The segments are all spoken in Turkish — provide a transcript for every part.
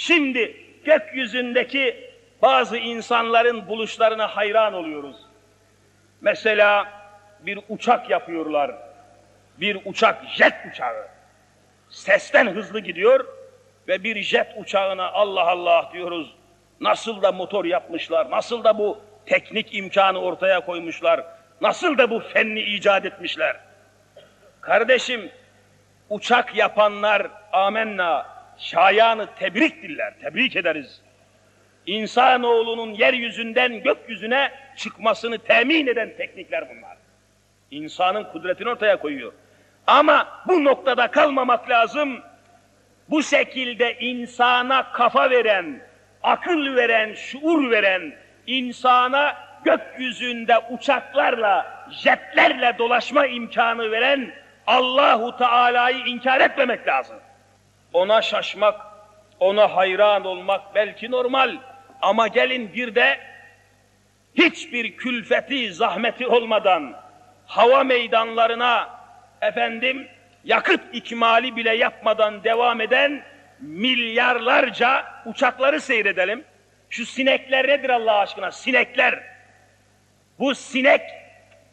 Şimdi gökyüzündeki bazı insanların buluşlarına hayran oluyoruz. Mesela bir uçak yapıyorlar. Bir uçak, jet uçağı. Sesten hızlı gidiyor ve bir jet uçağına Allah Allah diyoruz. Nasıl da motor yapmışlar, nasıl da bu teknik imkanı ortaya koymuşlar, nasıl da bu fenni icat etmişler. Kardeşim, uçak yapanlar amenna, şayanı tebrik diller, tebrik ederiz. İnsanoğlunun yeryüzünden gökyüzüne çıkmasını temin eden teknikler bunlar. İnsanın kudretini ortaya koyuyor. Ama bu noktada kalmamak lazım. Bu şekilde insana kafa veren, akıl veren, şuur veren, insana gökyüzünde uçaklarla, jetlerle dolaşma imkanı veren Allahu Teala'yı inkar etmemek lazım. Ona şaşmak, ona hayran olmak belki normal ama gelin bir de hiçbir külfeti, zahmeti olmadan hava meydanlarına efendim yakıt ikmali bile yapmadan devam eden milyarlarca uçakları seyredelim. Şu sinekler nedir Allah aşkına? Sinekler. Bu sinek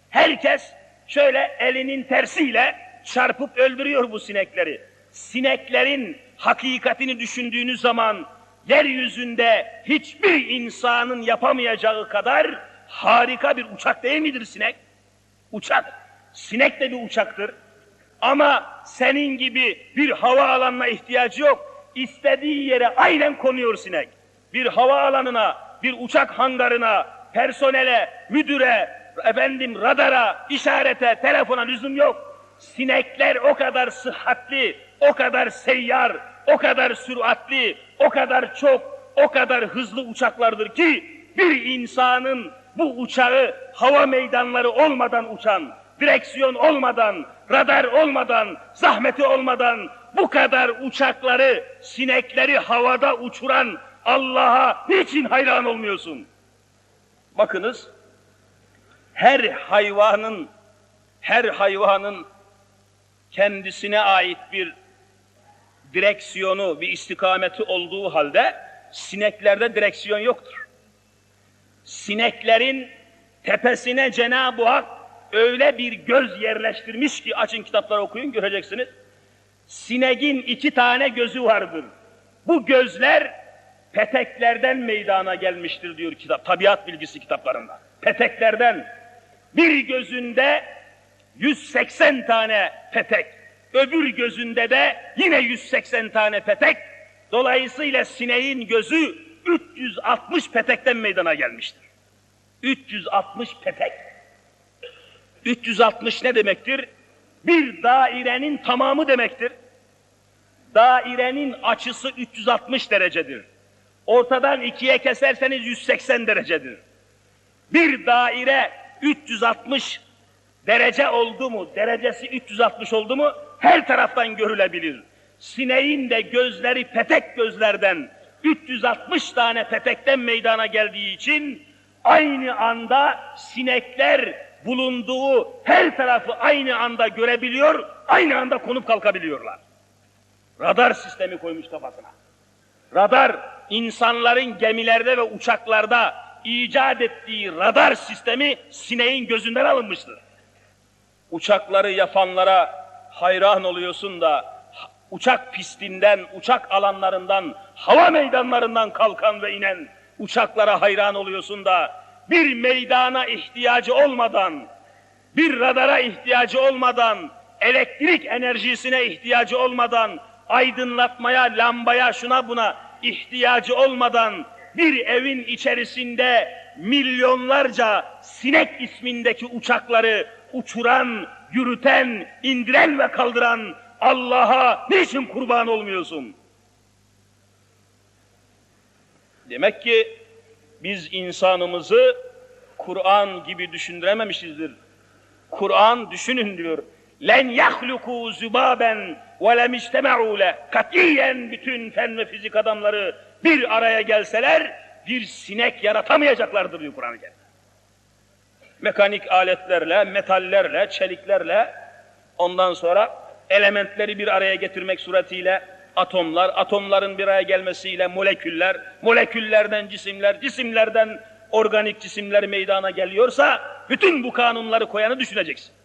herkes şöyle elinin tersiyle çarpıp öldürüyor bu sinekleri. Sineklerin hakikatini düşündüğünüz zaman yeryüzünde hiçbir insanın yapamayacağı kadar harika bir uçak değil midir sinek? Uçak. Sinek de bir uçaktır. Ama senin gibi bir hava alanına ihtiyacı yok. İstediği yere aynen konuyor sinek. Bir hava alanına, bir uçak hangarına, personele, müdüre, efendim radara, işarete, telefona lüzum yok. Sinekler o kadar sıhhatli, o kadar seyyar, o kadar süratli, o kadar çok, o kadar hızlı uçaklardır ki bir insanın bu uçağı hava meydanları olmadan uçan, direksiyon olmadan, radar olmadan, zahmeti olmadan bu kadar uçakları, sinekleri havada uçuran Allah'a niçin hayran olmuyorsun? Bakınız, her hayvanın, her hayvanın kendisine ait bir direksiyonu, bir istikameti olduğu halde sineklerde direksiyon yoktur. Sineklerin tepesine Cenab-ı Hak öyle bir göz yerleştirmiş ki açın kitapları okuyun göreceksiniz. Sineğin iki tane gözü vardır. Bu gözler peteklerden meydana gelmiştir diyor kitap, tabiat bilgisi kitaplarında. Peteklerden bir gözünde 180 tane petek, öbür gözünde de yine 180 tane petek. Dolayısıyla sineğin gözü 360 petekten meydana gelmiştir. 360 petek. 360 ne demektir? Bir dairenin tamamı demektir. Dairenin açısı 360 derecedir. Ortadan ikiye keserseniz 180 derecedir. Bir daire 360 derece oldu mu, derecesi 360 oldu mu her taraftan görülebilir. Sineğin de gözleri petek gözlerden 360 tane petekten meydana geldiği için aynı anda sinekler bulunduğu her tarafı aynı anda görebiliyor, aynı anda konup kalkabiliyorlar. Radar sistemi koymuş kafasına. Radar, insanların gemilerde ve uçaklarda icat ettiği radar sistemi sineğin gözünden alınmıştır. Uçakları yapanlara hayran oluyorsun da uçak pistinden, uçak alanlarından, hava meydanlarından kalkan ve inen uçaklara hayran oluyorsun da bir meydana ihtiyacı olmadan, bir radara ihtiyacı olmadan, elektrik enerjisine ihtiyacı olmadan, aydınlatmaya, lambaya, şuna buna ihtiyacı olmadan bir evin içerisinde milyonlarca sinek ismindeki uçakları uçuran, yürüten, indiren ve kaldıran Allah'a niçin kurban olmuyorsun? Demek ki biz insanımızı Kur'an gibi düşündürememişizdir. Kur'an düşünün diyor. Len yahluku zubaben ve lem istema'u le. Katiyen bütün fen ve fizik adamları bir araya gelseler bir sinek yaratamayacaklardır diyor Kur'an-ı Kerim. Mekanik aletlerle, metallerle, çeliklerle ondan sonra elementleri bir araya getirmek suretiyle atomlar, atomların bir araya gelmesiyle moleküller, moleküllerden cisimler, cisimlerden organik cisimler meydana geliyorsa bütün bu kanunları koyanı düşüneceksin.